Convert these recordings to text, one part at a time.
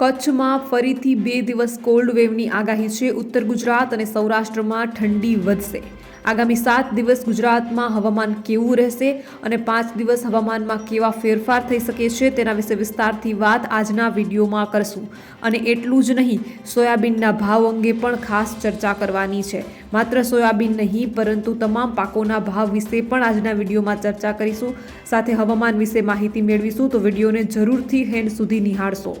કચ્છમાં ફરીથી બે દિવસ કોલ્ડ વેવની આગાહી છે. ઉત્તર ગુજરાત અને સૌરાષ્ટ્રમાં ઠંડી વધશે. આગામી સાત દિવસ ગુજરાતમાં હવામાન કેવું રહેશે અને પાંચ દિવસ હવામાનમાં કેવા ફેરફાર થઈ શકે છે તેના વિશે વિસ્તારથી વાત આજના વિડીયોમાં કરશું. અને એટલું જ નહીં, સોયાબીનના ભાવ અંગે પણ ખાસ ચર્ચા કરવાની છે. માત્ર સોયાબીન નહીં, પરંતુ તમામ પાકોના ભાવ વિશે પણ આજના વિડીયોમાં ચર્ચા કરીશું. સાથે હવામાન વિશે માહિતી મેળવીશું તો વિડીયોને જરૂરથી હેન્ડ સુધી નિહાળશો.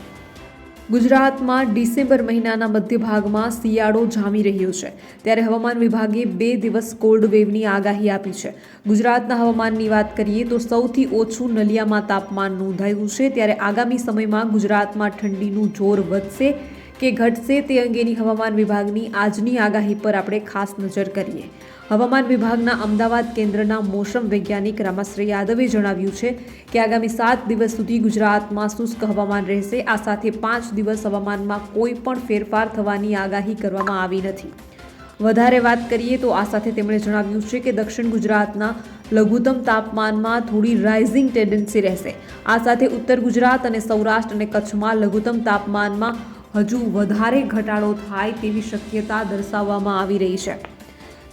ગુજરાતમાં ડિસેમ્બર મહિનાના મધ્ય ભાગમાં શિયાળો જામી રહ્યો છે. ત્યારે હવામાન વિભાગે બે દિવસ કોલ્ડ વેવની આગાહી આપી છે. ગુજરાતના હવામાનની વાત કરીએ તો સૌથી ઓછું નલિયામાં તાપમાન નોંધાયું છે. ત્યારે આગામી સમયમાં ગુજરાતમાં ઠંડીનું જોર વધશે. કે ઘટશે તે અંગેની હવામાન વિભાગની આજની આગાહી પર આપણે ખાસ નજર કરીએ. હવામાન વિભાગના અમદાવાદ કેન્દ્રના મોસમ વૈજ્ઞાનિક રામાશ્રી યાદવે જણાવ્યું છે કે આગામી સાત દિવસ સુધી ગુજરાતમાં શુષ્ક હવામાન રહેશે. આ સાથે પાંચ દિવસ હવામાનમાં કોઈ પણ ફેરફાર થવાની આગાહી કરવામાં આવી નથી. વધારે વાત કરીએ તો આ સાથે તેમણે જણાવ્યું છે કે દક્ષિણ ગુજરાતના લઘુત્તમ તાપમાનમાં થોડી રાઇઝિંગ ટેન્ડન્સી રહેશે. આ સાથે ઉત્તર ગુજરાત અને સૌરાષ્ટ્ર અને કચ્છમાં લઘુત્તમ તાપમાનમાં હજુ વધારે ઘટાડો થાય તેવી શક્યતા દર્શાવવામાં આવી રહી છે.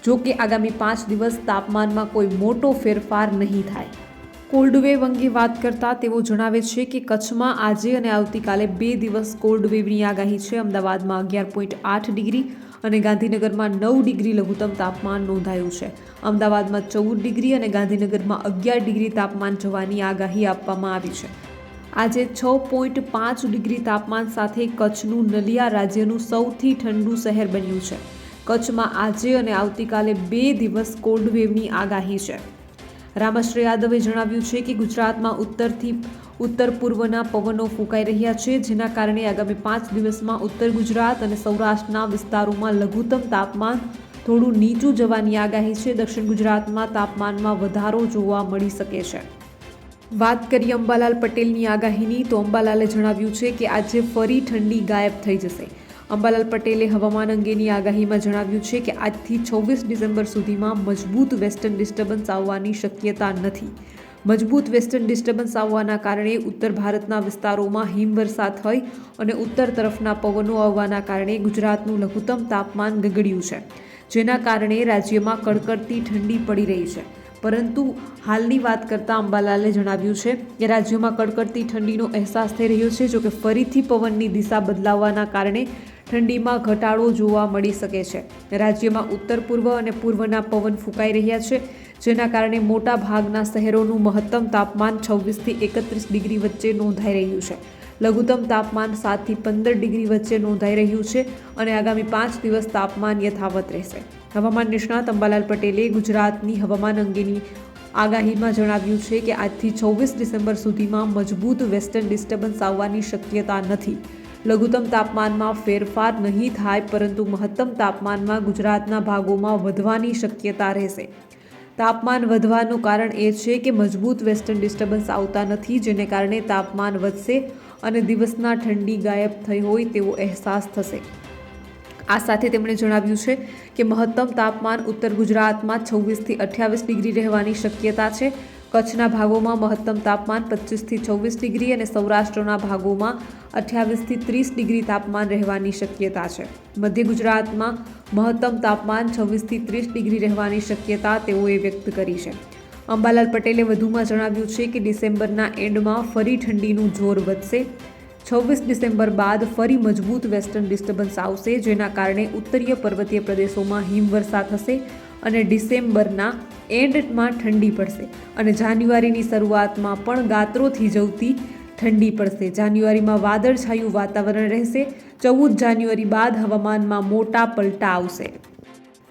જો કે આગામી પાંચ દિવસ તાપમાનમાં કોઈ મોટો ફેરફાર નહીં થાય. કોલ્ડ વેવ અંગે વાત કરતાં તેઓ જણાવે છે કે કચ્છમાં આજે અને આવતીકાલે બે દિવસ કોલ્ડ વેવની આગાહી છે. અમદાવાદમાં અગિયાર પોઈન્ટ આઠ ડિગ્રી અને ગાંધીનગરમાં નવ ડિગ્રી લઘુત્તમ તાપમાન નોંધાયું છે. અમદાવાદમાં ચૌદ ડિગ્રી અને ગાંધીનગરમાં અગિયાર ડિગ્રી તાપમાન જવાની આગાહી આપવામાં આવી છે. આજે છ પોઈન્ટ પાંચ ડિગ્રી તાપમાન સાથે કચ્છનું નલિયા રાજ્યનું સૌથી ઠંડુ શહેર બન્યું છે. કચ્છમાં આજે અને આવતીકાલે બે દિવસ કોલ્ડ વેવની આગાહી છે. રામાશ્રી યાદવે જણાવ્યું છે કે ગુજરાતમાં ઉત્તરથી ઉત્તર પૂર્વના પવનો ફૂંકાઈ રહ્યા છે, જેના કારણે આગામી પાંચ દિવસમાં ઉત્તર ગુજરાત અને સૌરાષ્ટ્રના વિસ્તારોમાં લઘુત્તમ તાપમાન થોડું નીચું જવાની આગાહી છે. દક્ષિણ ગુજરાતમાં તાપમાનમાં વધારો જોવા મળી શકે છે. વાત કરીએ અંબાલાલ પટેલની આગાહીની, તો અંબાલાલે જણાવ્યું છે કે આજે ફરી ઠંડી ગાયબ થઈ જશે. અંબાલાલ પટેલે હવામાન અંગેની આગાહીમાં જણાવ્યું છે કે આજથી છવ્વીસ ડિસેમ્બર સુધીમાં મજબૂત વેસ્ટર્ન ડિસ્ટર્બન્સ આવવાની શક્યતા નથી. મજબૂત વેસ્ટર્ન ડિસ્ટર્બન્સ આવવાના કારણે ઉત્તર ભારતના વિસ્તારોમાં હિમવર્ષા થઈ અને ઉત્તર તરફના પવનો આવવાના કારણે ગુજરાતનું લઘુત્તમ તાપમાન ગગડ્યું છે, જેના કારણે રાજ્યમાં કડકડતી ઠંડી પડી રહી છે. પરંતુ હાલની વાત કરતાં અંબાલાલે જણાવ્યું છે કે રાજ્યમાં કડકડતી ઠંડીનો અહેસાસ થઈ રહ્યો છે, જોકે ફરીથી પવનની દિશા બદલાવવાના કારણે ઠંડીમાં ઘટાડો જોવા મળી શકે છે. રાજ્યમાં ઉત્તર પૂર્વ અને પૂર્વના પવન ફૂંકાઈ રહ્યા છે, જેના કારણે મોટા ભાગના શહેરોનું મહત્તમ તાપમાન છવ્વીસથી એકત્રીસ ડિગ્રી વચ્ચે નોંધાઈ રહ્યું છે. લઘુત્તમ તાપમાન સાતથી પંદર ડિગ્રી વચ્ચે નોંધાઈ રહ્યું છે અને આગામી પાંચ દિવસ તાપમાન યથાવત રહેશે. હવામાન નિષ્ણાત અંબાલાલ પટેલે ગુજરાતની હવામાન અંગેની આગાહીમાં જણાવ્યું છે કે આજથી છવ્વીસ ડિસેમ્બર સુધીમાં મજબૂત વેસ્ટર્ન ડિસ્ટર્બન્સ આવવાની શક્યતા નથી. લઘુત્તમ તાપમાનમાં ફેરફાર નહીં થાય, પરંતુ મહત્તમ તાપમાનમાં ગુજરાતના ભાગોમાં વધવાની શક્યતા રહેશે. તાપમાન વધવાનું કારણ એ છે કે મજબૂત વેસ્ટર્ન ડિસ્ટર્બન્સ આવતા નથી, જેને કારણે તાપમાન વધશે અને દિવસના ઠંડી ગાયબ થઈ હોય તેવો અહેસાસ થશે. આ સાથે તેમણે જણાવ્યું છે કે મહત્તમ તાપમાન ઉત્તર ગુજરાતમાં છવ્વીસથી અઠ્યાવીસ ડિગ્રી રહેવાની શક્યતા છે. કચ્છના ભાગોમાં મહત્તમ તાપમાન પચીસથી છવ્વીસ ડિગ્રી અને સૌરાષ્ટ્રના ભાગોમાં અઠ્યાવીસથી ત્રીસ ડિગ્રી તાપમાન રહેવાની શક્યતા છે. મધ્ય ગુજરાતમાં મહત્તમ તાપમાન છવ્વીસથી ત્રીસ ડિગ્રી રહેવાની શક્યતા તેઓએ વ્યક્ત કરી છે. અંબાલાલ પટેલે વધુમાં જણાવ્યું છે કે ડિસેમ્બરના એન્ડમાં ફરી ઠંડીનું જોર વધશે. છવ્વીસ ડિસેમ્બર બાદ ફરી મજબૂત વેસ્ટર્ન ડિસ્ટર્બન્સ આવશે, જેના કારણે ઉત્તરીય પર્વતીય પ્રદેશોમાં હિમવર્ષા થશે અને ડિસેમ્બરના એન્ડમાં ઠંડી પડશે. અને જાન્યુઆરીની શરૂઆતમાં પણ ગાત્રોથી જવતી ઠંડી પડશે. જાન્યુઆરીમાં વાદળછાયું વાતાવરણ રહેશે. ચૌદ જાન્યુઆરી બાદ હવામાનમાં મોટા પલટા આવશે.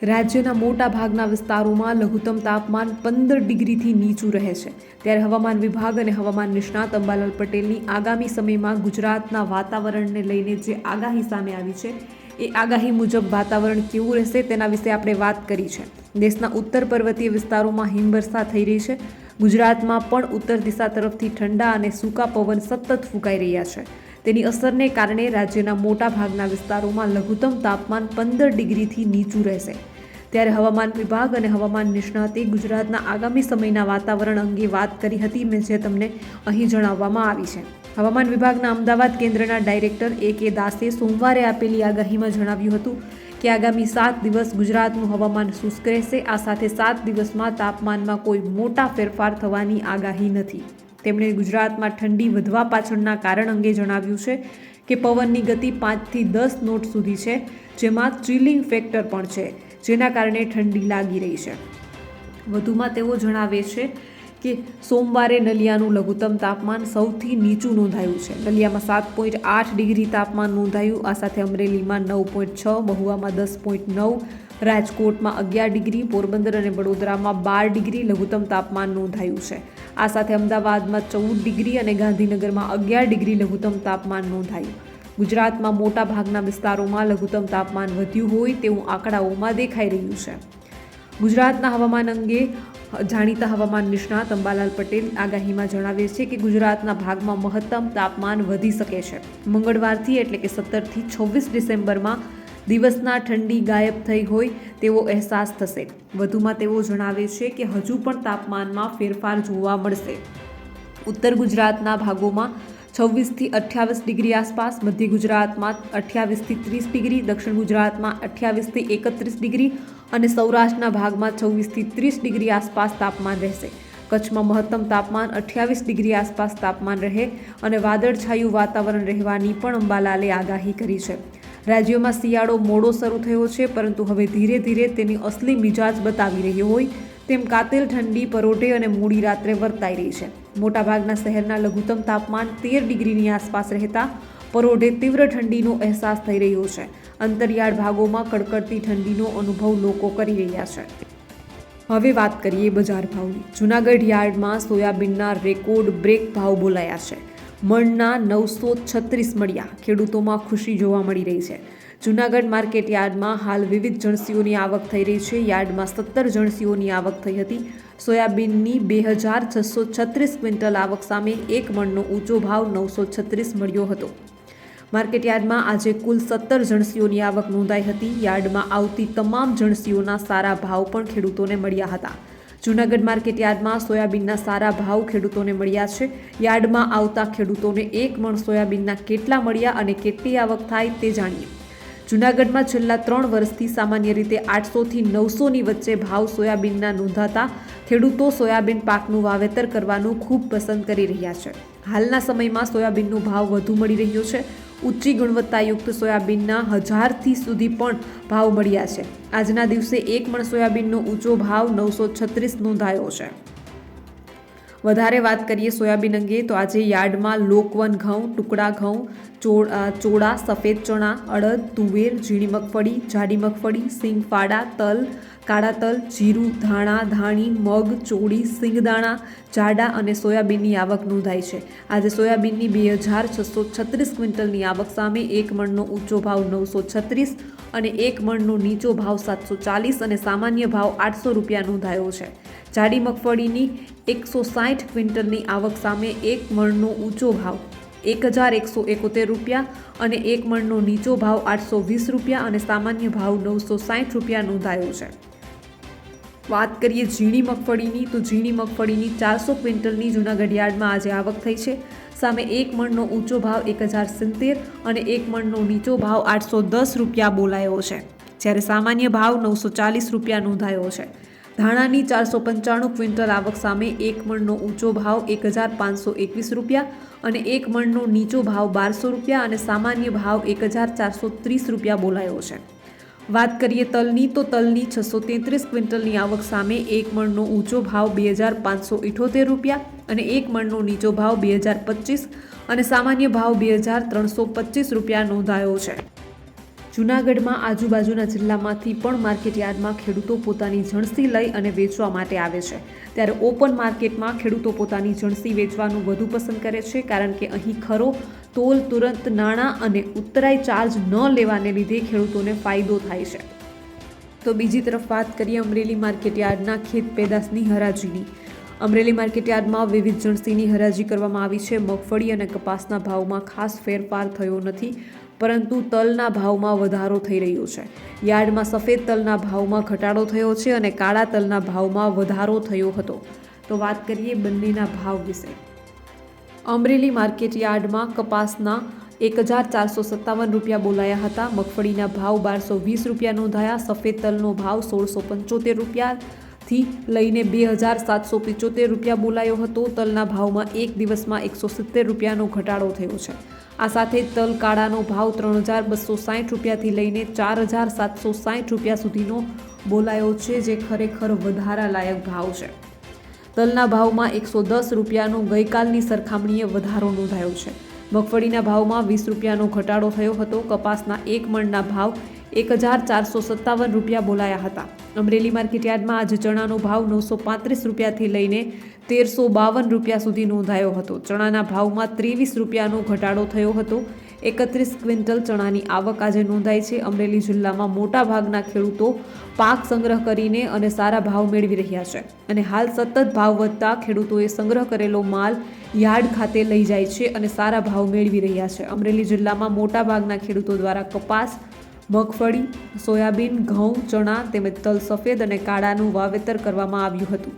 રાજ્યના મોટા ભાગના વિસ્તારોમાં લઘુત્તમ તાપમાન પંદર ડિગ્રીથી નીચું રહે છે. ત્યારે હવામાન વિભાગ અને હવામાન નિષ્ણાત અંબાલાલ પટેલની આગામી સમયમાં ગુજરાતના વાતાવરણને લઈને જે આગાહી સામે આવી છે, એ આગાહી મુજબ વાતાવરણ કેવું રહેશે તેના વિશે આપણે વાત કરી છે. દેશના ઉત્તર પર્વતીય વિસ્તારોમાં હિમવર્ષા થઈ રહી છે. ગુજરાતમાં પણ ઉત્તર દિશા તરફથી ઠંડા અને સૂકા પવન સતત ફૂંકાઈ રહ્યા છે. તેની અસરને કારણે રાજ્યના મોટા ભાગના વિસ્તારોમાં લઘુત્તમ તાપમાન પંદર ડિગ્રીથી નીચું રહેશે. ત્યારે હવામાન વિભાગ અને હવામાન નિષ્ણાતે ગુજરાતના આગામી સમયના વાતાવરણ અંગે વાત કરી હતી મેં જે તમને અહીં જણાવવામાં આવી છે. હવામાન વિભાગના અમદાવાદ કેન્દ્રના ડાયરેક્ટર એ કે દાસે સોમવારે આપેલી આગાહીમાં જણાવ્યું હતું કે આગામી સાત દિવસ ગુજરાતનું હવામાન શુષ્ક રહેશે, આ સાથે સાત દિવસમાં તાપમાનમાં કોઈ મોટા ફેરફાર થવાની આગાહી નથી. તેમણે ગુજરાતમાં ઠંડી વધવા પાછળના કારણ અંગે જણાવ્યું છે કે પવનની ગતિ પાંચથી દસ નોટ સુધી છે, જેમાં ચિલિંગ ફેક્ટર પણ છે, જેના કારણે ઠંડી લાગી રહી છે. વધુમાં તેઓ જણાવે છે કે સોમવારે નલિયાનું લઘુત્તમ તાપમાન સૌથી નીચું નોંધાયું છે. નલિયામાં સાત પોઈન્ટ આઠ ડિગ્રી તાપમાન નોંધાયું, આ સાથે અમરેલીમાં નવ પોઈન્ટ છ, મહુવામાં દસ પોઈન્ટ નવ, રાજકોટમાં અગિયાર ડિગ્રી, પોરબંદર અને વડોદરામાં બાર ડિગ્રી લઘુત્તમ તાપમાન નોંધાયું છે. આ સાથે અમદાવાદમાં ચૌદ ડિગ્રી અને ગાંધીનગરમાં અગિયાર ડિગ્રી લઘુત્તમ તાપમાન નોંધાયું. ગુજરાતમાં મોટા ભાગના વિસ્તારોમાં લઘુત્તમ તાપમાન વધ્યું હોય તેવું આંકડાઓમાં દેખાઈ રહ્યું છે. ગુજરાતના હવામાન અંગે જાણીતા હવામાન નિષ્ણાત અંબાલાલ પટેલ આગાહીમાં જણાવે છે કે ગુજરાતના ભાગમાં મહત્તમ તાપમાન વધી શકે છે. મંગળવારથી એટલે કે સત્તરથી છવ્વીસ ડિસેમ્બરમાં દિવસના ઠંડી ગાયબ થઈ હોય તેવો અહેસાસ થશે. વધુમાં તેઓ જણાવે છે કે હજુ પણ તાપમાનમાં ફેરફાર જોવા મળશે. ઉત્તર ગુજરાતના ભાગોમાં છવ્વીસથી અઠ્યાવીસ ડિગ્રી આસપાસ, મધ્ય ગુજરાતમાં અઠ્યાવીસથી ત્રીસ ડિગ્રી, દક્ષિણ ગુજરાતમાં અઠ્યાવીસથી એકત્રીસ ડિગ્રી અને સૌરાષ્ટ્રના ભાગમાં છવ્વીસથી ત્રીસ ડિગ્રી આસપાસ તાપમાન રહેશે. કચ્છમાં મહત્તમ તાપમાન અઠ્યાવીસ ડિગ્રી આસપાસ તાપમાન રહે અને વાદળછાયું વાતાવરણ રહેવાની પણ અંબાલાલે આગાહી કરી છે. રાજ્યોમાં શિયાળો મોડો શરૂ થયો છે, પરંતુ હવે ધીરે ધીરે તેની અસલી મિજાજ બતાવી રહ્યો હોય તેમ કાતિલ ઠંડી પરોઢે અને મોડી રાત્રે વર્તાઈ રહી છે. મોટાભાગના શહેરના લઘુત્તમ તાપમાન તેર ડિગ્રીની આસપાસ રહેતા પરોઢે તીવ્ર ઠંડીનો અહેસાસ થઈ રહ્યો છે. અંતરિયાળ ભાગોમાં કડકડતી ઠંડીનો અનુભવ લોકો કરી રહ્યા છે. હવે વાત કરીએ બજાર ભાવની. જૂનાગઢ યાર્ડમાં સોયાબીનના રેકોર્ડ બ્રેક ભાવ બોલાયા છે. મણના નવસો છત્રીસ મળ્યા. ખેડૂતોમાં ખુશી જોવા મળી રહી છે. જૂનાગઢ માર્કેટ યાર્ડમાં હાલ વિવિધ જણસીઓની આવક થઈ રહી છે. યાર્ડમાં સત્તર જણસીઓની આવક થઈ હતી. સોયાબીનની બે હજાર છસો છત્રીસ ક્વિન્ટલ આવક સામે એક મણનો ઊંચો ભાવ નવસો છત્રીસ મળ્યો હતો. માર્કેટ યાર્ડમાં આજે કુલ સત્તર જણસીઓની આવક નોંધાઈ હતી. યાર્ડમાં આવતી તમામ જણસીઓના સારા ભાવ પણ ખેડૂતોને મળ્યા હતા. જૂનાગઢ માર્કેટ યાર્ડમાં સોયાબીનના સારા ભાવ ખેડૂતોને મળ્યા છે. યાર્ડમાં આવતા ખેડૂતોને એક મણ સોયાબીનના કેટલા મળ્યા અને કેટલી આવક થાય તે જાણીએ. જૂનાગઢમાં છેલ્લા ત્રણ વર્ષથી સામાન્ય રીતે આઠસોથી નવસોની વચ્ચે ભાવ સોયાબીનના નોંધાતા ખેડૂતો સોયાબીન પાકનું વાવેતર કરવાનું ખૂબ પસંદ કરી રહ્યા છે. હાલના સમયમાં સોયાબીનનો ભાવ વધુ મળી રહ્યો છે. ઊંચી ગુણવત્તાયુક્ત સોયાબીનના હજારથી સુધી પણ ભાવ મળ્યા છે. આજના દિવસે એક મણ સોયાબીનનો ઊંચો ભાવ નવસો છત્રીસ નોંધાયો છે. વધારે વાત કરીએ સોયાબીન અંગે, તો આજે યાર્ડમાં લોકવન ઘઉં, ટુકડા ઘઉં, ચોળા સફેદ ચણા, અડદ, તુવેર, ઝીણી મગફળી, જાડી મગફળી, સિંગ ફાડા, તલ, કાળા તલ, જીરું, ધાણા, ધાણી, મગ, ચોળી સિંગદાણા જાડા અને સોયાબીનની આવક નોંધાઈ છે. આજે સોયાબીનની બે હજાર છસો છત્રીસ ક્વિન્ટલની આવક સામે એક મણનો ઊંચો ભાવ નવસો છત્રીસ અને એક મણનો નીચો ભાવ સાતસો ચાલીસ અને સામાન્ય ભાવ આઠસો રૂપિયા નોંધાયો છે. જાડી મગફળીની એકસો સાઠ ક્વિન્ટલની આવક સામે એક મણનો ઊંચો ભાવ, એક હજાર એકસો એકોતેર રૂપિયા અને એક મણનો નીચો ભાવ આઠસો વીસ રૂપિયા અને સામાન્ય ભાવ નવસો સાઠ રૂપિયા નોંધાયો છે. વાત કરીએ ઝીણી મગફળીની, તો ઝીણી મગફળીની ચારસો ક્વિન્ટલની જૂનાગઢ યાર્ડમાં આજે આવક થઈ છે. સામે એક મણનો ઊંચો ભાવ એક હજાર સિત્તેર અને એક મણનો નીચો ભાવ આઠસો દસ રૂપિયા બોલાયો છે, જ્યારે સામાન્ય ભાવ નવસો ચાલીસ રૂપિયા નોંધાયો છે. ધાણાની ચારસો પંચાણું ક્વિન્ટલ આવક સામે એક મણનો ઊંચો ભાવ એક હજાર પાંચસો એકવીસ રૂપિયા અને એક મણનો નીચો ભાવ બારસો રૂપિયા અને સામાન્ય ભાવ એક હજાર ચારસો ત્રીસ રૂપિયા બોલાયો છે. વાત કરીએ તલની, તો તલની છસો તેત્રીસ ક્વિન્ટલની આવક સામે એક મણનો ઊંચો ભાવ બે હજાર પાંચસો ઇઠોતેર રૂપિયા અને એક મણનો નીચો ભાવ બે હજાર પચીસ અને સામાન્ય ભાવ બે હજાર ત્રણસો પચીસ રૂપિયા નોંધાયો છે. જૂનાગઢમાં આજુબાજુના જિલ્લામાંથી પણ માર્કેટ યાર્ડમાં ખેડૂતો પોતાની જણસી લઈ અને વેચવા માટે આવે છે. ત્યારે ઓપન માર્કેટમાં ખેડૂતો પોતાની જણસી વેચવાનું વધુ પસંદ કરે છે કારણ કે અહીં ખરો તોલ તુરંત નાણાં અને ઉત્તરાય ચાર્જ ન લેવાને લીધે ખેડૂતોને ફાયદો થાય છે. તો બીજી તરફ વાત કરીએ અમરેલી માર્કેટયાર્ડના ખેત પેદાશની હરાજીની. અમરેલી માર્કેટયાર્ડમાં વિવિધ જણસીની હરાજી કરવામાં આવી છે. મગફળી અને કપાસના ભાવમાં ખાસ ફેરફાર થયો નથી. પરંતુ તલના ભાવમાં વધારો થઈ રહ્યો છે. યાર્ડમાં સફેદ તલના ભાવમાં ઘટાડો થયો છે અને કાળા તલના ભાવમાં વધારો થયો હતો. તો વાત કરીએ બંનેના ભાવ વિશે. અમરેલી માર્કેટ યાર્ડમાં કપાસના એક હજાર ચારસો સત્તાવન રૂપિયા બોલાયા હતા. મગફળીના ભાવ બારસો વીસ રૂપિયા નોંધાયા. સફેદ તલનો ભાવ સોળસો પંચોતેર રૂપિયાથી લઈને બે હજાર સાતસો પિચોતેર રૂપિયા બોલાયો હતો. તલના ભાવમાં એક દિવસમાં એકસો સિત્તેર રૂપિયાનો ઘટાડો થયો છે. આ સાથે તલ કાળાનો ભાવ ત્રણ હજાર બસો સાઠ રૂપિયાથી લઈને ચાર હજાર સાતસો સાઠ રૂપિયા સુધીનો બોલાયો છે, જે ખરેખર વધારા લાયક ભાવ છે. તલના ભાવમાં એકસો દસ રૂપિયાનો ગઈકાલની સરખામણીએ વધારો નોંધાયો છે. મગફળીના ભાવમાં વીસ રૂપિયાનો ઘટાડો થયો હતો. કપાસના એક મણના ભાવ એક હજાર ચારસો સત્તાવન રૂપિયા બોલાયા હતા. અમરેલી માર્કેટયાર્ડમાં આજે ચણાનો ભાવ નવસો પાંત્રીસ રૂપિયાથી લઈને તેરસો બાવન રૂપિયા સુધી નોંધાયો હતો. ચણાના ભાવમાં ત્રેવીસ રૂપિયાનો ઘટાડો થયો હતો. એકત્રીસ ક્વિન્ટલ ચણાની આવક આજે નોંધાઈ છે. અમરેલી જિલ્લામાં મોટા ભાગના ખેડૂતો પાક સંગ્રહ કરીને અને સારા ભાવ મેળવી રહ્યા છે. અને હાલ સતત ભાવ વધતા ખેડૂતોએ સંગ્રહ કરેલો માલ યાર્ડ ખાતે લઈ જાય છે અને સારા ભાવ મેળવી રહ્યા છે. અમરેલી જિલ્લામાં મોટા ભાગના ખેડૂતો દ્વારા કપાસ મગફળી, સોયાબીન, ઘઉં, ચણા તેમજ તલ સફેદ અને કાળાનું વાવેતર કરવામાં આવ્યું હતું.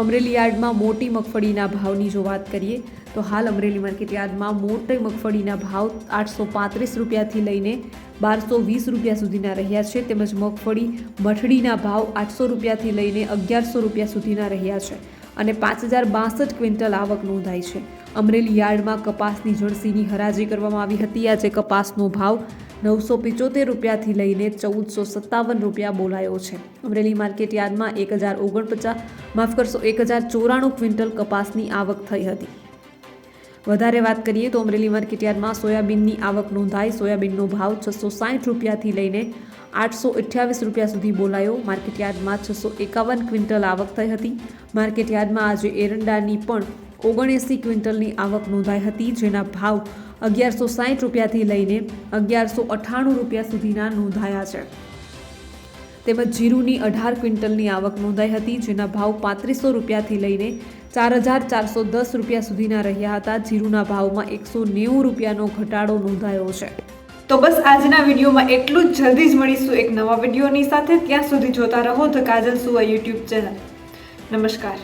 અમરેલી યાર્ડમાં મોટી મગફળીના ભાવની જો વાત કરીએ, તો હાલ અમરેલી માર્કેટ યાર્ડમાં મોટી મગફળીના ભાવ આઠસો પાંત્રીસ રૂપિયાથી લઈને બારસો વીસ રૂપિયા સુધીના રહ્યા છે, તેમજ મગફળી મઠડીના ભાવ આઠસો રૂપિયાથી લઈને અગિયારસો રૂપિયા સુધીના રહ્યા છે અને પાંચ હજાર બાસઠ ક્વિન્ટલ આવક નોંધાઈ છે. અમરેલી યાર્ડમાં કપાસની જળસીની હરાજી કરવામાં આવી હતી. આજે કપાસનો ભાવ નવસો પિચોતેર રૂપિયાથી લઈને ચૌદસો સત્તાવન રૂપિયા બોલાયો છે. અમરેલી માર્કેટ યાર્ડમાં એક હજાર ઓગણપચાસ, માફ કરશો, એક હજાર ચોરાણું ક્વિન્ટલ કપાસની આવક થઈ હતી. વધારે વાત કરીએ તો અમરેલી માર્કેટ યાર્ડમાં સોયાબીનની આવક નોંધાઈ. સોયાબીનનો ભાવ છસો સાઠ રૂપિયાથી લઈને આઠસો અઠ્યાવીસ રૂપિયા સુધી બોલાયો. માર્કેટ યાર્ડમાં છસો એકાવન ક્વિન્ટલ આવક થઈ હતી. માર્કેટ યાર્ડમાં આજે એરંડાની પણ ઓગણએંસી ક્વિન્ટલની આવક નોંધાઈ હતી, જેના ભાવ અગિયારસો સાઠ રૂપિયાથી લઈને અગિયારસો અઠ્ઠાણું રૂપિયા સુધીના નોંધાયા છે. તેમજ જીરુની અઢાર ક્વિન્ટલની આવક નોંધાઈ હતી, જેના ભાવ પાંત્રીસો રૂપિયાથી લઈને ચાર હજાર ચારસો દસ રૂપિયા સુધીના રહ્યા હતા. જીરુના ભાવમાં એકસો નેવું રૂપિયાનો ઘટાડો નોંધાયો છે. તો બસ આજના વિડીયોમાં એટલું જ. જલ્દી જ મળીશું એક નવા વિડીયોની સાથે. ત્યાં સુધી જોતા રહો ધ કાજલ સુવા યુટ્યુબ ચેનલ. નમસ્કાર.